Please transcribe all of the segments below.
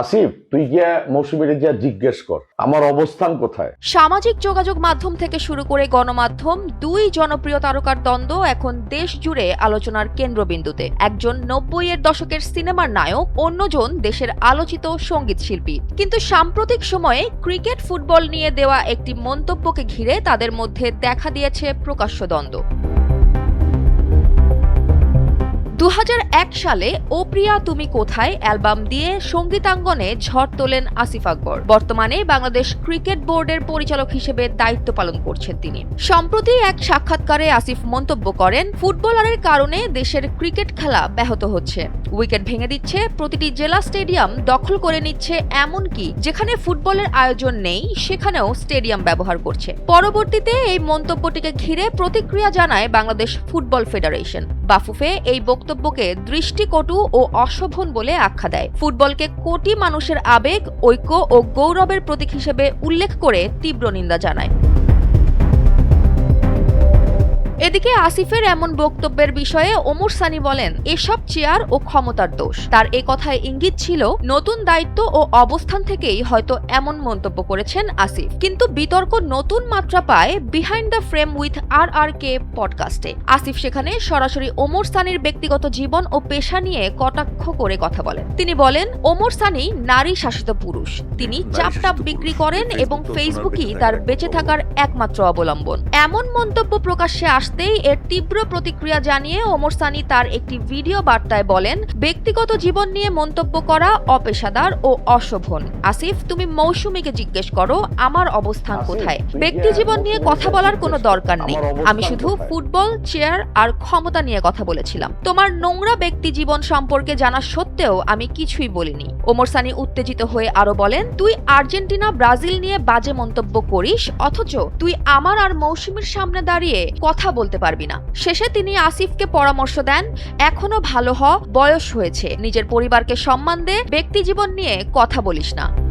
আসিফ, তুই গিয়া মৌসুমীর গিয়া জিজ্ঞেস কর, আমার অবস্থান কোথায়? সামাজিক যোগাযোগ মাধ্যম থেকে শুরু করে গণমাধ্যম, দুই জনপ্রিয় তারকার দ্বন্দ্ব এখন দেশ জুড়ে আলোচনার কেন্দ্রবিন্দুতে। একজন নব্বই এর দশকের সিনেমার নায়ক, অন্যজন দেশের আলোচিত সংগীত শিল্পী। কিন্তু সাম্প্রতিক সময়ে ক্রিকেট, ফুটবল নিয়ে দেওয়া একটি মন্তব্যকে ঘিরে তাদের মধ্যে দেখা দিয়েছে প্রকাশ্য দ্বন্দ্ব। দু হাজার এক সালে, ও প্রিয়া, তুমি কোথায়? অ্যালবাম দিয়ে সঙ্গীতাঙ্গনে ঝড় তোলেন আসিফ আকবর। বর্তমানে বাংলাদেশ ক্রিকেট বোর্ডের পরিচালক হিসেবে দায়িত্ব পালন করছেন তিনি। সম্প্রতি এক সাক্ষাৎকারে আসিফ মন্তব্য করেন, ফুটবলারের কারণে দেশের ক্রিকেট খেলা ব্যাহত হচ্ছে। উইকেট ভেঙে দিচ্ছে, প্রতিটি জেলা স্টেডিয়াম দখল করে নিচ্ছে এমনকি যেখানে ফুটবলের আয়োজন নেই, সেখানেও স্টেডিয়াম ব্যবহার করছে। পরবর্তীতে এই মন্তব্যটিকে ঘিরে প্রতিক্রিয়া জানায় বাংলাদেশ ফুটবল ফেডারেশন। বাফুফে এই বক্তব্যকে দৃষ্টিকটু ও অশোভন বলে আখ্যা দেয়। ফুটবলকে কোটি মানুষের আবেগ, ঐক্য ও গৌরবের প্রতীক হিসেবে উল্লেখ করে তীব্র নিন্দা জানায়। এদিকে আসিফের এমন বক্তব্যের বিষয়ে ওমর সানি বলেন এসব চেয়ার ও ক্ষমতার দোষ। তার এ কথায় ইঙ্গিত ছিল নতুন দায়িত্ব ও অবস্থান থেকেই হয়তো এমন মন্তব্য করেছেন আসিফ। কিন্তু বিতর্ক নতুন মাত্রা পায় behind the frame with R R K পডকাস্টে। Asif সেখানে সরাসরি ওমর সানির ব্যক্তিগত জীবন ও পেশা নিয়ে কটাক্ষ করে কথা বলেন। তিনি বলেন ওমর সানি নারী শাসিত পুরুষ। তিনি চাপটাপ বিক্রি করেন এবং ফেসবুকই তার বেঁচে থাকার একমাত্র অবলম্বন। এমন মন্তব্য প্রকাশ্যে আসতেই এর তীব্র প্রতিক্রিয়া জানিয়ে ওমর সানি তার একটি ভিডিও বার্তায় বলেন ব্যক্তিগত জীবন নিয়ে মন্তব্য করা অপেশাদার ও অশোভন। আসিফ তুমি মৌসুমীকে জিজ্ঞেস করো আমার অবস্থান কোথায়? ব্যক্তি জীবন নিয়ে কথা বলার কোনো দরকার নেই। আমি শুধু ফুটবল চেয়ার আর ক্ষমতা নিয়ে কথা বলেছিলাম। তোমার নোংরা ব্যক্তি জীবন সম্পর্কে জানা সত্ত্বেও আমি কিছুই বলিনি। ওমর সানি উত্তেজিত হয়ে আরও বলেন তুই আর্জেন্টিনা ব্রাজিল নিয়ে বাজে মন্তব্য করিস অথচ তুই আমার আর মৌসুমীর সামনে দাঁড়িয়ে কথা বলতে পারবি না। শেষে তিনি আসিফকে পরামর্শ দেন, এখনও ভালো হ, বয়স হয়েছে। নিজের পরিবারকে সম্মান দে, ব্যক্তি জীবন নিয়ে কথা বলিস না।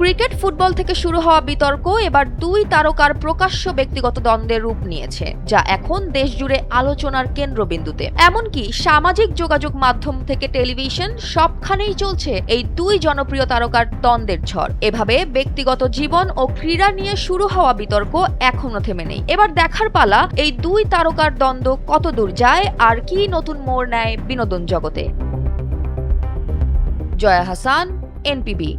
ক্রিকেট, ফুটবল থেকে শুরু হওয়া বিতর্ক এবার দুই তারকার প্রকাশ্য ব্যক্তিগত দ্বন্দ্বের রূপ নিয়েছে, যা এখন দেশ জুড়ে আলোচনার কেন্দ্রবিন্দুতে। এমনকি সামাজিক যোগাযোগ মাধ্যম থেকে টেলিভিশন সবখানেই চলছে এই দুই জনপ্রিয় তারকার দ্বন্দ্বের ঝড়। এভাবে ব্যক্তিগত জীবন ও ক্রীড়া নিয়ে শুরু হওয়া বিতর্ক এখনও থেমে নেই। এবার দেখার পালা, এই দুই তারকার দ্বন্দ্ব কত দূর যায় আর কি নতুন মোড় নেয় বিনোদন জগতে? জয়া হাসান, এনপিবি।